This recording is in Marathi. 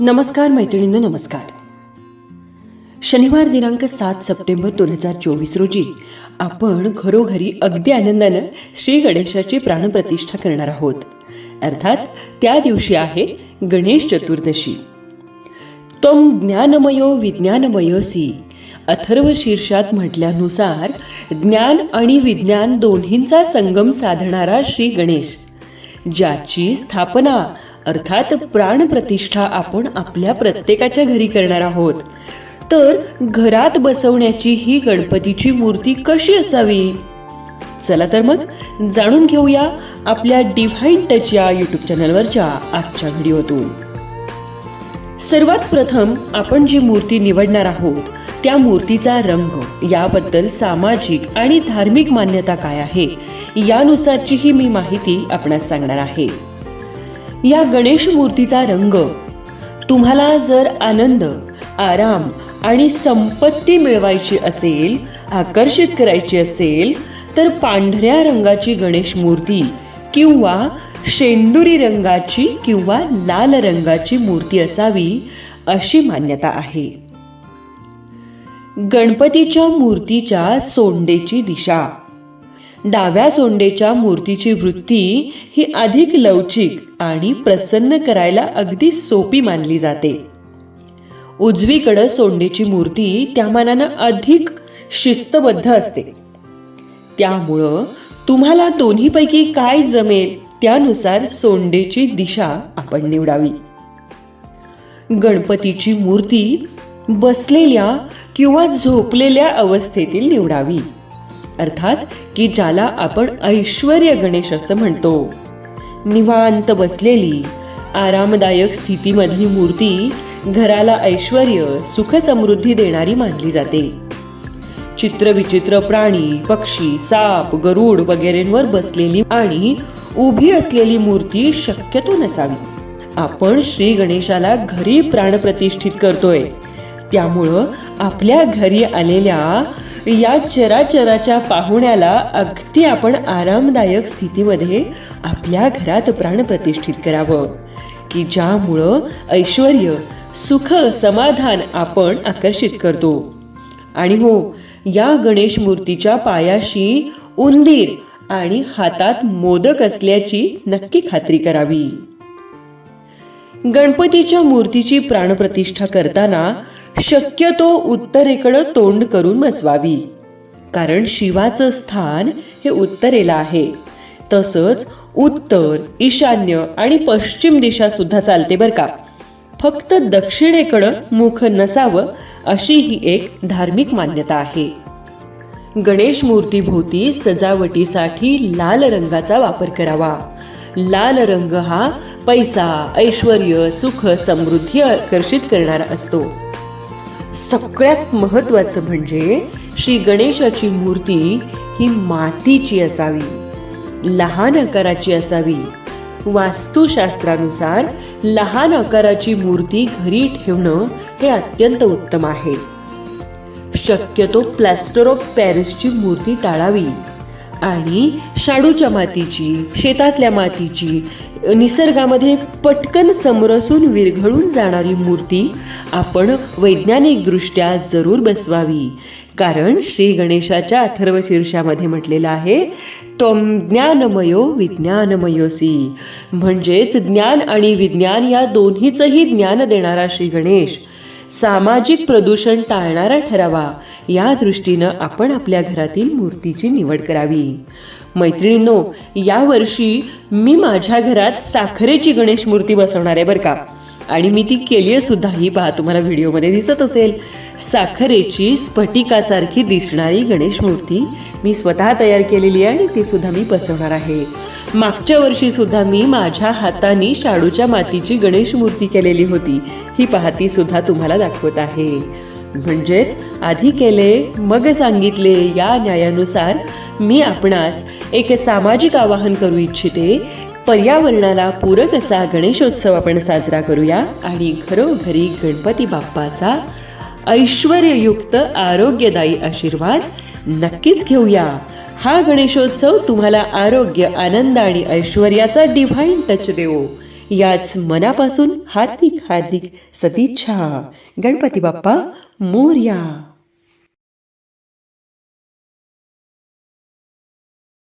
नमस्कार मैत्रिणींनो नमस्कार. शनिवार दिनांक सात सप्टेंबर दोन हजार चोवीस रोजी आपण घरोघरी अगदी आनंदानं श्री गणेशाची प्राणप्रतिष्ठा करणार आहोत. अर्थात त्या दिवशी आहे गणेश चतुर्दशी. त्वम ज्ञानमयो विज्ञानमयोसी अथर्व शीर्षात म्हटल्यानुसार ज्ञान आणि विज्ञान दोन्हींचा संगम साधणारा श्री गणेश ज्याची स्थापना अर्थात प्राणप्रतिष्ठा आपण आपल्या प्रत्येकाच्या घरी करणार आहोत. तर घरात बसवण्याची ही गणपतीची मूर्ती कशी असावी? चला तर मग जाणून घेऊया आपल्या डिव्हाइन टच या युट्यूब चॅनलवरच्या आजच्या व्हिडिओतून. सर्वात प्रथम आपण जी मूर्ती निवडणार आहोत त्या मूर्तीचा रंग याबद्दल सामाजिक आणि धार्मिक मान्यता काय आहे यानुसारची ही मी माहिती आपणास सांगणार आहे. या गणेश मूर्तीचा रंग. तुम्हाला जर आनंद आराम आणि संपत्ती मिळवायची असेल आकर्षित करायची असेल तर पांढऱ्या रंगाची गणेश मूर्ती किंवा शेंदुरी रंगाची किंवा लाल रंगाची मूर्ती असावी अशी मान्यता आहे. गणपतीच्या मूर्तीच्या सोंडेची दिशा. डाव्या सोंडेच्या मूर्तीची वृत्ती ही अधिक लवचिक आणि प्रसन्न करायला अगदी सोपी मानली जाते. उजवीकडं सोंडेची मूर्ती त्या मानानं अधिक शिस्तबद्ध असते. त्यामुळं तुम्हाला दोन्हीपैकी काय जमेल त्यानुसार सोंडेची दिशा आपण निवडावी. गणपतीची मूर्ती बसलेल्या किंवा झोपलेल्या अवस्थेतील निवडावी. अर्थात की ज्याला आपण ऐश्वर्य गणेश असं म्हणतो. निवांत बसलेली आरामदायक स्थितीमधली मूर्ती घराला ऐश्वर्य सुख समृद्धी देणारी मानली जाते. चित्रविचित्र प्राणी पक्षी साप गरुड वगैरेंवर बसलेली आणि उभी असलेली मूर्ती शक्यतो नसावी. आपण श्री गणेशाला घरी प्राणप्रतिष्ठित करतोय. त्यामुळं आपल्या घरी आलेल्या या चराचराच्या पाहुण्याला अगदी आपण आरामदायक स्थितीमध्ये आपल्या घरात प्राणप्रतिष्ठित करावं की ज्यामुळं ऐश्वर्य सुख समाधान आपण आकर्षित करतो. आणि हो या गणेश मूर्तीच्या पायाशी उंदीर आणि हातात मोदक असल्याची नक्की खात्री करावी. गणपतीच्या मूर्तीची प्राणप्रतिष्ठा करताना शक्यतो उत्तरेकडं तोंड करून बसवावी कारण शिवाचं स्थान हे उत्तरेला आहे. तसंच उत्तर ईशान्य आणि पश्चिम दिशा सुद्धा चालते बरं का. फक्त दक्षिणेकडं मुख नसावं अशी ही एक धार्मिक मान्यता आहे. गणेश मूर्तीभोवती सजावटीसाठी लाल रंगाचा वापर करावा. लाल रंग हा पैसा ऐश्वर्य सुख समृद्धी आकर्षित करणारा असतो. सगळ्यात महत्वाचं म्हणजे श्री गणेशाची मूर्ती ही मातीची असावी लहान आकाराची असावी. वास्तुशास्त्रानुसार लहान आकाराची मूर्ती घरी ठेवणं हे अत्यंत उत्तम आहे. शक्यतो प्लॅस्टर ऑफ पॅरिसची मूर्ती टाळावी. आणि शाडूच्या मातीची शेतातल्या मातीची निसर्गामध्ये पटकन समरसून विरघळून जाणारी मूर्ती आपण वैज्ञानिकदृष्ट्या जरूर बसवावी. कारण श्री गणेशाच्या अथर्व शीर्षामध्ये म्हटलेलं आहे तो ज्ञानमयो विज्ञानमयोसी म्हणजेच ज्ञान आणि विज्ञान या दोन्हीचंही ज्ञान देणारा श्री गणेश सामाजिक प्रदूषण टाळणारा ठरावा. या दृष्टीनं आपण आपल्या घरातील मूर्तीची निवड करावी. मैत्रिणींनो यावर्षी मी माझ्या घरात साखरेची गणेश मूर्ती बसवणार आहे बरं का. आणि मी ती केली आहे सुद्धा ही पहा तुम्हाला व्हिडिओमध्ये दिसत असेल. साखरेची स्फटिकासारखी दिसणारी गणेश मूर्ती मी स्वतः तयार केलेली आहे आणि ती सुद्धा मी बसवणार आहे. मागच्या वर्षी सुद्धा मी माझ्या हाताने शाडूच्या मातीची गणेश मूर्ती केलेली होती. ही पाहती सुद्धा तुम्हाला दाखवत आहे. म्हणजेच आधी केले मग सांगितले. या न्यायानुसार मी आपणास एक सामाजिक आवाहन करू इच्छिते पर्यावरणाला पूरक असा गणेशोत्सव आपण साजरा करूया आणि घरोघरी गणपती बाप्पाचा ऐश्वर्ययुक्त आरोग्यदायी आशीर्वाद नक्कीच घेऊया. हा गणेशोत्सव तुम्हाला आरोग्य आनंद आणि ऐश्वर्याचा डिव्हाइन टच देवो. याच मनापासून हार्दिक हार्दिक सदिच्छा. गणपती बाप्पा मोर्या.